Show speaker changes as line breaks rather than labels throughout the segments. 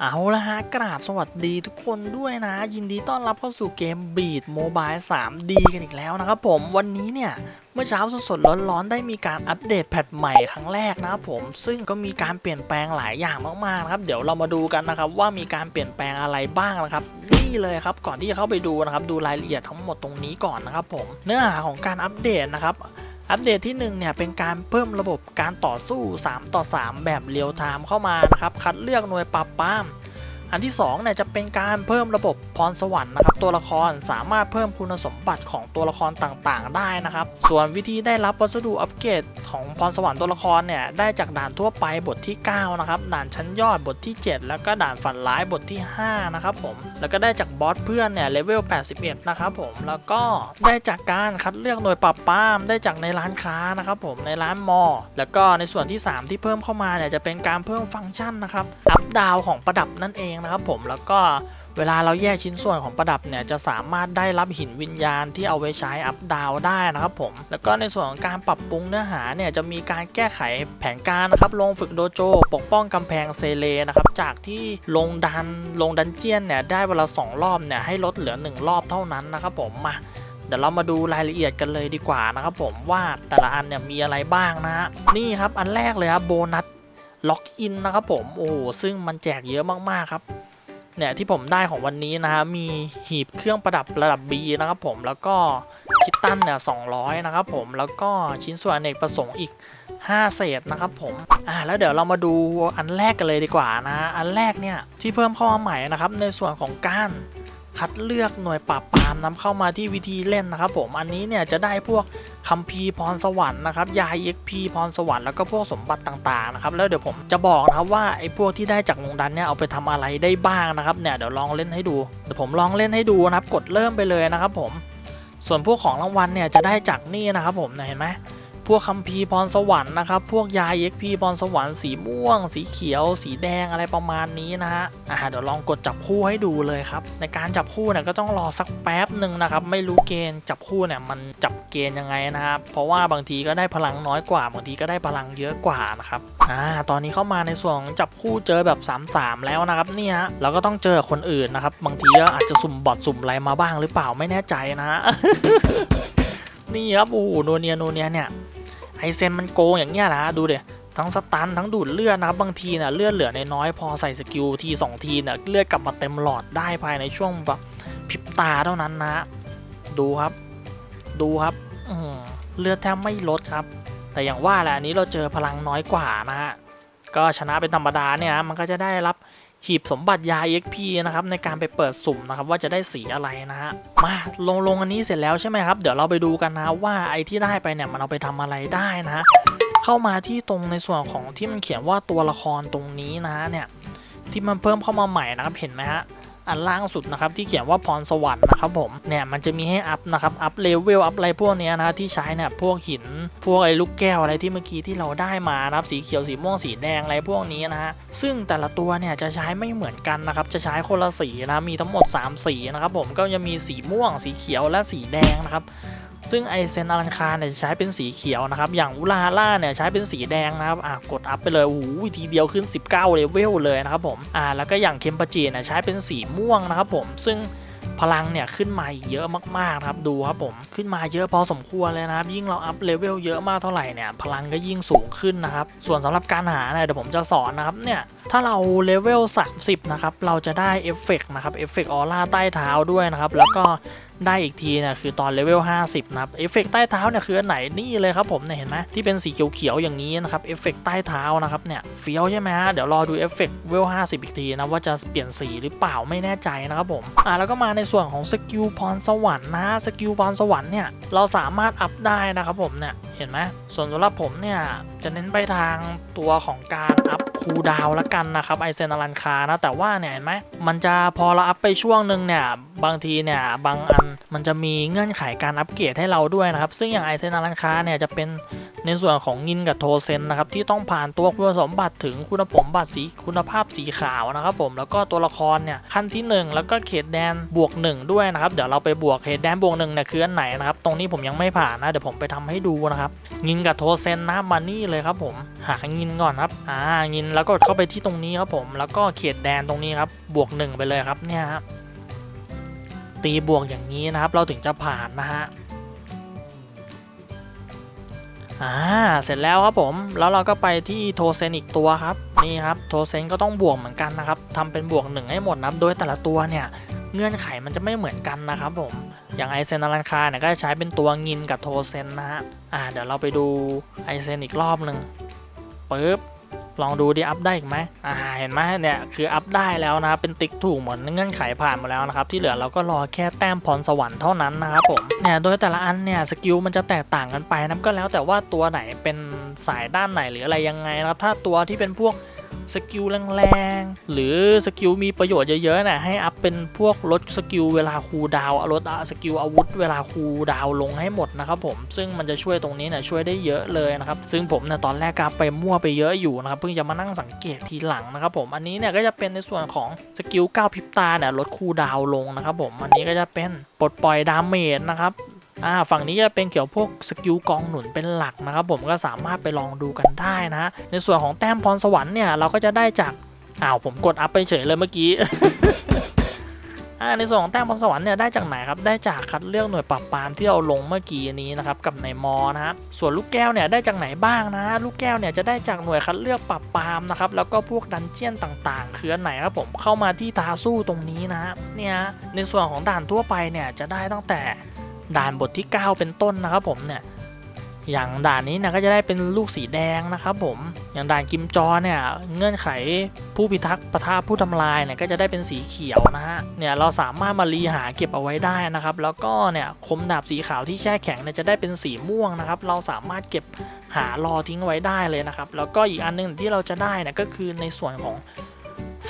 เอาละฮะกราบสวัสดีทุกคนด้วยนะ ยินดีต้อนรับเข้าสู่เกมบีดโมบาย 3D กันอีกแล้วนะครับผมวันนี้เนี่ยเมื่อเช้าสดๆร้อนๆได้มีการอัปเดตแพทใหม่ครั้งแรกนะครับผมซึ่งก็มีการเปลี่ยนแปลงหลายอย่างมากๆนะครับเดี๋ยวเรามาดูกันนะครับว่ามีการเปลี่ยนแปลงอะไรบ้างนะครับนี่เลยครับก่อนที่จะเข้าไปดูนะครับดูรายละเอียดทั้งหมดตรงนี้ก่อนนะครับผมเนื้อหาของการอัปเดตนะครับ อัปเดตที่1เนี่ยเป็นการเพิ่มระบบการต่อสู้ 3 ต่อ 3 แบบเรียลไทม์เข้ามานะครับ คัดเลือกหน่วยปรับปราม อันที่2เนี่ยจะเป็นการเพิ่มระบบพรสวรรค์นะครับ ตัวละครสามารถเพิ่มคุณสมบัติของตัวละครต่างๆ ได้นะครับ ส่วนวิธีได้รับวัสดุอัปเกรดของพรสวรรค์ตัวละครเนี่ยได้จากด่านทั่วไปบทที่ 9 นะครับ ด่านชั้นยอดบทที่ 7 แล้วก็ด่านฝันร้ายบทที่ 5 นะครับผมแล้วก็ได้จากบอสเพื่อนเนี่ยเลเวล 81 นะครับผมแล้วก็ได้จากการคัดเลือกหน่วยปราบปรามได้จากในร้านค้านะครับผมในร้านมอ แล้วก็ในส่วนที่ 3 ที่เพิ่มเข้ามาเนี่ยจะเป็นการเพิ่มฟังก์ชันนะครับอัพดาวของประดับนั่นเองนะครับผมแล้วก็เวลาเราแยกชิ้นส่วนของประดับเนี่ยจะสามารถได้รับหินวิญญาณที่เอาไว้ใช้อัพดาวได้นะครับผม แล้วก็ในส่วนของการปรับปรุงเนื้อหาเนี่ยจะมีการแก้ไขแผนการนะครับลงฝึกโดโจ ปกป้องกำแพงเซเลนะครับจากที่ลงดันลงดันเจียนเนี่ยได้เวลา2รอบเนี่ยให้ลดเหลือ 1 รอบเท่านั้นนะครับผมมาเดี๋ยวเรามาดูรายละเอียดกันเลยดีกว่านะครับผมว่าแต่ละอันเนี่ยมีอะไรบ้างนะฮะนี่ครับอันแรกเลยครับโบนัส ล็อกอินนะครับผมโอ้โหซึ่งมันแจกเยอะมากๆครับเนี่ยที่ผมได้ของวันนี้นะฮะมีหีบเครื่องประดับระดับ B นะครับผมแล้วก็คิตตันเนี่ย200นะครับผมแล้วก็ชิ้นส่วนอเนกประสงค์อีก 5 เศษนะครับผมอ่าแล้วเดี๋ยวเรามาดูอันแรกกันเลยดีกว่านะอันแรกเนี่ยที่เพิ่มเข้ามาใหม่นะครับในส่วนของการ คัดเลือกหน่วยปราบปรามนำเข้ามาที่วิธีเล่นนะครับผมอันนี้เนี่ยจะได้พวกคัมภีร์พรสวรรค์นะครับยา EXP พรสวรรค์แล้วก็พวกสมบัติต่างๆนะครับแล้วเดี๋ยวผมจะบอกนะครับว่าไอ้พวกที่ได้จากลงดันเนี่ยเอาไปทำอะไรได้บ้างนะครับเนี่ยเดี๋ยวลองเล่นให้ดูเดี๋ยวผมลองเล่นให้ดูนะครับกดเริ่มไปเลยนะครับผมส่วนพวกของรางวัลเนี่ยจะได้จากนี่นะครับผมเห็นไหม พวกคัมภีร์พรสวรรค์นะครับ พวกยา EXP พรสวรรค์สีม่วง สีเขียว สีแดงอะไรประมาณนี้นะฮะอ่าเดี๋ยวลองกดจับคู่ให้ดูเลยครับ ในการจับคู่เนี่ยก็ต้องรอสักแป๊บหนึ่งนะครับ ไม่รู้เกณฑ์จับคู่เนี่ยมันจับเกณฑ์ยังไงนะครับ เพราะว่าบางทีก็ได้พลังน้อยกว่า บางทีก็ได้พลังเยอะกว่านะครับ อ่า ตอนนี้เข้ามาในส่วนของจับคู่เจอแบบ 3-3 แล้วนะครับเนี่ยเราก็ต้องเจอคนอื่นนะครับ บางทีก็อาจจะสุ่มบอทสุ่มอะไรมาบ้างหรือเปล่าไม่แน่ใจนะฮะนี่ครับโอ้โหโนเนียโนเนียเนี่ย ไอเซนมันโกงอย่างเงี้ยนะดูเดี๋ยทั้งสตันทั้งดูดเลือดนะครับบางทีนี่ยเลือดเหลือในน้อยพอใส่สกิลทีสองทีเนี่ยเลือดกลับมาเต็มหลอดได้ภายในช่วงแบบพริบตาเท่านั้นนะ ดูครับ ดูครับเลือดแทบไม่ลดครับ แต่อย่างว่าแหละอันนี้เราเจอพลังน้อยกว่านะฮะก็ชนะเป็นธรรมดาเนี่ยมันก็จะได้รับ หีบสมบัติยา EXP นะครับในการไปเปิดสุ่มนะครับว่าจะได้สีอะไรนะฮะมาลงลงอันนี้เสร็จแล้วใช่ไหมครับเดี๋ยวเราไปดูกันนะว่าไอ้ที่ได้ไปเนี่ยมันเอาไปทำอะไรได้นะฮะเข้ามาที่ตรงในส่วนของที่มันเขียนว่าตัวละครตรงนี้นะฮะเนี่ยที่มันเพิ่มเข้ามาใหม่นะครับเห็นไหมฮะ อันล่างสุดนะครับที่เขียนว่าพรสวรรค์นะครับผมเนี่ยมันจะมีให้อัพนะครับอัพเลเวลอัพอะไรพวกนี้นะที่ใช้เนี่ยพวกหินพวกไอ้ลูกแก้วอะไรที่เมื่อกี้ที่เราได้มานะครับสีเขียวสีม่วงสีแดงอะไรพวกนี้นะฮะซึ่งแต่ละตัวเนี่ยจะใช้ไม่เหมือนกันนะครับจะใช้คนละสีนะมีทั้งหมด 3 สีนะครับผมก็จะมีสีม่วงสีเขียวและสีแดงนะครับ ซึ่งไอเซนอลันคาเนี่ยใช้เป็นสีเขียวนะครับ อย่างอุลาล่าเนี่ยใช้เป็นสีแดงนะครับอะกดอัพไปเลยโอ้โหทีเดียวขึ้น 19เลเวลเลยนะครับผมอ่าแล้วก็อย่างเคมปาจีเนี่ยใช้เป็นสีม่วงนะครับผมซึ่งพลังเนี่ยขึ้นมาเยอะมากๆครับดูครับผมขึ้นมาเยอะพอสมควรเลยนะครับ ยิ่งเราอัพเลเวลเยอะมากเท่าไหร่เนี่ยพลังก็ยิ่งสูงขึ้นนะครับ ส่วนสำหรับการหาเนี่ยเดี๋ยวผมจะสอนนะครับเนี่ย ถ้าเราเลเวล 30 นะครับ เราจะได้เอฟเฟกต์นะครับเอฟเฟกต์ออร่าใต้เท้าด้วยนะครับ แล้วก็ได้อีกทีเนี่ยคือตอนเลเวล 50 นะครับเอฟเฟกต์ใต้เท้าเนี่ยคืออันไหนนี่เลยครับผมเนี่ยเห็นไหมที่เป็นสีเขียวๆอย่างนี้นะครับเอฟเฟกต์ใต้เท้านะครับเนี่ยเฟี้ยวใช่ไหมฮะเดี๋ยวรอดูเอฟเฟกต์เวล 50 อีกทีนะว่าจะเปลี่ยนสีหรือเปล่าไม่แน่ใจนะครับผมอ่าแล้วก็มาในส่วนของสกิลพรสวรรค์นะสกิลพรสวรรค์เนี่ยเราสามารถอัพได้นะครับผมเนี่ยเห็นไหมส่วนสำหรับผมเนี่ยจะเน้นไปทางตัวของการอัพ คูลดาวน์ละกันนะครับไอเซนอลันคานะแต่ว่าเนี่ยเห็นไหมมันจะพอเราอัพไปช่วงหนึ่งเนี่ยบางทีเนี่ยบางอันมันจะมีเงื่อนไขการอัปเกรดให้เราด้วยนะครับ ซึ่งอย่างไอเซนอารันคาเนี่ยจะเป็นในส่วนของงินกับโทเซนนะครับที่ต้องผ่านตัวคุณสมบัติถึงคุณสมบัติสีคุณภาพสีขาวนะครับผมแล้วก็ตัวละครเนี่ยขั้นที่ 1 แล้วก็เขตแดนบวก 1 ด้วยนะครับเดี๋ยวเราไปบวกเขตแดนบวก1เนี่ยคืออันไหนนะครับตรงนี้ผมยังไม่ผ่านนะเดี๋ยวผมไปทำให้ดูนะครับงินกับโทเซนนะมานี่เลยครับผมหางินก่อนครับอ่างินแล้วก็เข้าไปที่ตรงนี้ครับผมแล้วก็เขตแดนตรงนี้ครับบวกหนึ่งไปเลยครับเนี่ยครับตีบวกอย่างนี้นะครับ เราถึงจะผ่านนะฮะอ่าเสร็จแล้วครับผมแล้วเราก็ไปที่โทเซนอีกตัวครับนี่ครับโทเซนก็ต้องบวกเหมือนกันนะครับทำเป็นบวกหนึ่งให้หมดนับโดยแต่ละตัวเนี่ยเงื่อนไขมันจะไม่เหมือนกันนะครับผมอย่างไอเซนอลันคาเนี่ยก็จะใช้เป็นตัวงินกับโทเซนนะฮะอ่าเดี๋ยวเราไปดูไอเซนอีกรอบหนึ่งปึ๊บ ลองดูดิอัพได้อีกไหมอ่าเห็นไหมเนี่ยคืออัพได้แล้วนะครับเป็นติ๊กถูกเหมือนเงื่อนไขผ่านมาแล้วนะครับที่เหลือเราก็รอแค่แต้มพรสวรรค์เท่านั้นนะครับผมเนี่ยโดยแต่ละอันเนี่ยสกิลมันจะแตกต่างกันไปนะก็แล้วแต่ว่าตัวไหนเป็นสายด้านไหนหรืออะไรยังไงนะครับถ้าตัวที่เป็นพวก สกิลแรงๆ หรือสกิลมีประโยชน์เยอะๆนี่ยให้อัพเป็นพวกลดสกิลเวลาคูลดาวลดสกิลอาวุธเวลาคูลดาวลงให้หมดนะครับผมซึ่งมันจะช่วยตรงนี้นี่ยช่วยได้เยอะเลยนะครับซึ่งผมเนี่ยตอนแรกก็ไปมั่วไปเยอะอยู่นะครับเพิ่งจะมานั่งสังเกตทีหลังนะครับผมอันนี้เนี่ยก็จะเป็นในส่วนของสกิล9พริบตาเนี่ยลดคูลดาวลงนะครับผมอันนี้ก็จะเป็นปลดปล่อยดาเมจนะครับ อ่าฝั่งนี้จะเป็นเกี่ยวพวกสกิลกองหนุนเป็นหลักนะครับผมก็สามารถไปลองดูกันได้นะ ในส่วนของแต้มพรสวรรค์เนี่ยเราก็จะได้จากอ้าวผมกดอัพไปเฉยเลยเมื่อกี้ในส่วนของแต้มพรสวรรค์เนี่ยได้จากไหนครับได้จากคัดเลือกหน่วยปราบปรามที่เราลงเมื่อกี้นี้นะครับกับในมอนะครับส่วนลูกแก้วเนี่ยได้จากไหนบ้างนะ ลูกแก้วเนี่ยจะได้จากหน่วยคัดเลือกปราบปรามนะครับแล้วก็พวกดันเจียนต่างๆ คืออันไหนครับผมเข้ามาที่ตาสู้ตรงนี้นะเนี่ยในส่วนของด่านทั่วไปเนี่ยจะได้ตั้งแต่ ด่านบทที่ 9 เป็นต้นนะครับผมเนี่ยอย่างด่านนี้นี่ยก็จะได้เป็นลูกสีแดงนะครับผมอย่างด่านกิมจอเนี่ยเงื่อนไขผู้พิทักษ์ประทะผู้ทำลายเนี่ยก็จะได้เป็นสีเขียวนะฮะเนี่ยเราสามารถมารีหาเก็บเอาไว้ได้นะครับ แล้วก็เนี่ยคมดาบสีขาวที่แช่แข็งเนี่ยจะได้เป็นสีม่วงนะครับ เราสามารถเก็บหารอทิ้งไว้ได้เลยนะครับ แล้วก็อีกอันหนึงที่เราจะได้เนี่ยก็คือในส่วนของ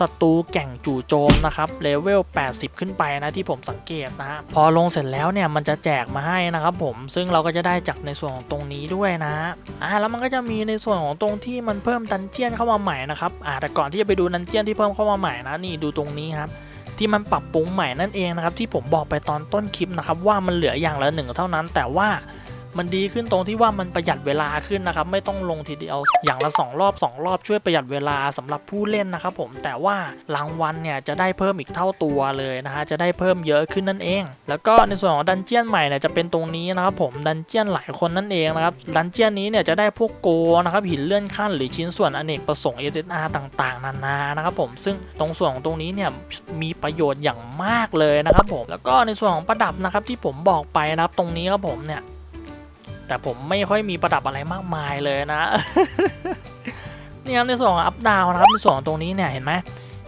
ศัตรูแก่งจู่โจมนะครับเลเวล 80 ขึ้นไปนะที่ผมสังเกตนะฮะพอลงเสร็จแล้วเนี่ยมันจะแจกมาให้นะครับผมซึ่งเราก็จะได้จากในส่วนของตรงนี้ด้วยนะอ่าแล้วมันก็จะมีในส่วนของตรงที่มันเพิ่มดันเจียนเข้ามาใหม่นะครับอ่าแต่ก่อนที่จะไปดูดันเจียนที่เพิ่มเข้ามาใหม่นะนี่ดูตรงนี้ครับที่มันปรับปรุงใหม่นั่นเองนะครับที่ผมบอกไปตอนต้นคลิปนะครับว่ามันเหลืออย่างละหนึ่งเท่านั้นแต่ว่า มันดีขึ้นตรงที่ว่ามันประหยัดเวลาขึ้นนะครับไม่ต้องลงทีเดียวอย่างละ 2 รอบ 2 รอบช่วยประหยัดเวลาสำหรับผู้เล่นนะครับผมแต่ว่ารางวัลเนี่ยจะได้เพิ่มอีกเท่าตัวเลยนะฮะจะได้เพิ่มเยอะขึ้นนั่นเอง แล้วก็ในส่วนของดันเจียนใหม่เนี่ยจะเป็นตรงนี้นะครับผมดันเจียนหลายคนนั่นเองนะครับดันเจียนนี้เนี่ยจะได้พวกโกนะครับหินเลื่อนขั้นหรือชิ้นส่วนอเนกประสงค์ SSR ต่างๆ นานานะครับผมซึ่งตรงส่วนของตรงนี้เนี่ยมีประโยชน์อย่างมากเลยนะครับผมแล้วก็ในส่วนของประดับนะครับที่ผมบอกไปนะครับตรงนี้ครับผมเนี่ย แต่ผมไม่ค่อยมีประดับอะไรมากมายเลยนะนี่ครับในส่วนของอัพดาวนะครับในส่วนของตรงนี้เนี่ยเห็นไหม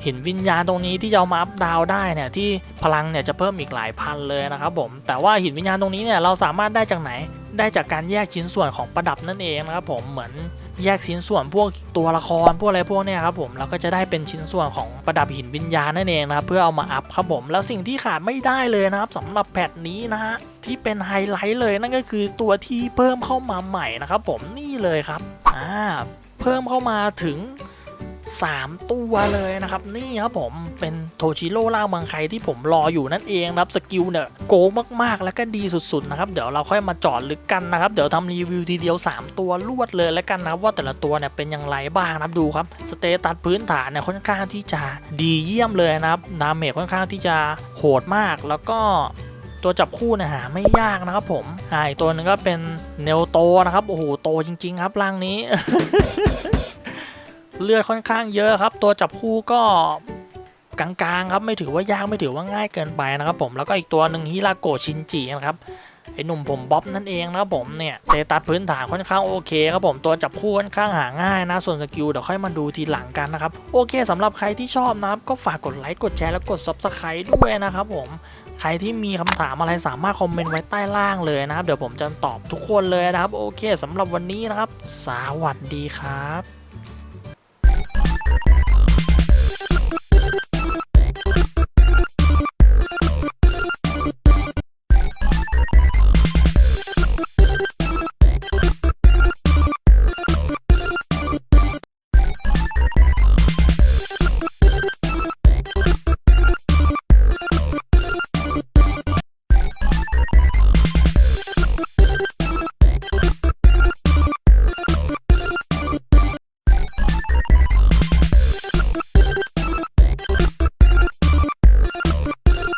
หินวิญญาณตรงนี้ที่จะเอามาอัพดาวได้เนี่ยที่พลังเนี่ยจะเพิ่มอีกหลายพันเลยนะครับผมแต่ว่าหินวิญญาณตรงนี้เนี่ยเราสามารถได้จากไหนได้จากการแยกชิ้นส่วนของประดับนั่นเองนะครับผมเหมือนแยกชิ้นส่วนพวกตัวละครพวกอะไรพวกเนี้ยครับผมเราก็จะได้เป็นชิ้นส่วนของประดับหินวิญญาณนั่นเองนะครับเพื่อเอามาอัพครับผมแล้วสิ่งที่ขาดไม่ได้เลยนะครับสำหรับแพทนี้นะฮะ ที่เป็นไฮไลท์เลยนั่นก็คือตัวที่เพิ่มเข้ามาใหม่นะครับผมนี่เลยครับอ่าเพิ่มเข้ามาถึง 3 ตัวเลยนะครับ นี่ครับผมเป็นโทชิโร่ล่ามังไคที่ผมรออยู่นั่นเองครับสกิลเนี่ยโกงมากๆ แล้วก็ดีสุดๆนะครับเดี๋ยวเราค่อยมาจอดลึกกันนะครับ เดี๋ยวทำรีวิวทีเดียว 3 ตัวรวดเลยแล้วกันนะครับว่าแต่ละตัวเนี่ยเป็นอย่างไรบ้างนะครับดูครับสเตตัสพื้นฐานเนี่ยค่อนข้างที่จะดีเยี่ยมเลยนะครับดาเมจค่อนข้างที่จะโหดมากแล้วก็ ตัวจับคู่เนี่ยหาไม่ยากนะครับผมอ่าอีกตัวหนึงก็เป็นเนลโตนะครับโอ้โหโตจริง ๆ ครับร่างนี้ เลือดค่อนข้างเยอะครับ ตัวจับคู่ก็กลางๆครับไม่ถือว่ายากไม่ถือว่าง่ายเกินไปนะครับผมแล้วก็อีกตัวหนึ่งฮิราโกชินจินะครับไอหนุ่มผมบ๊อบนั่นเองนะครับผมเนี่ยเตตัสพื้นฐานค่อนข้างโอเคครับผมตัวจับคู่ค่อนข้างหาง่ายนะ ส่วนสกิลเดี๋ยวค่อยมาดูทีหลังกันนะครับ โอเคสำหรับใครที่ชอบนะครับก็ฝากกดไลค์กดแชร์แล้วกด subscribe ด้วยนะครับผม ใครที่มีคำถามอะไรสามารถคอมเมนต์ไว้ใต้ล่างเลยนะครับ เดี๋ยวผมจะตอบทุกคนเลยนะครับ โอเคสำหรับวันนี้นะครับ สวัสดีครับ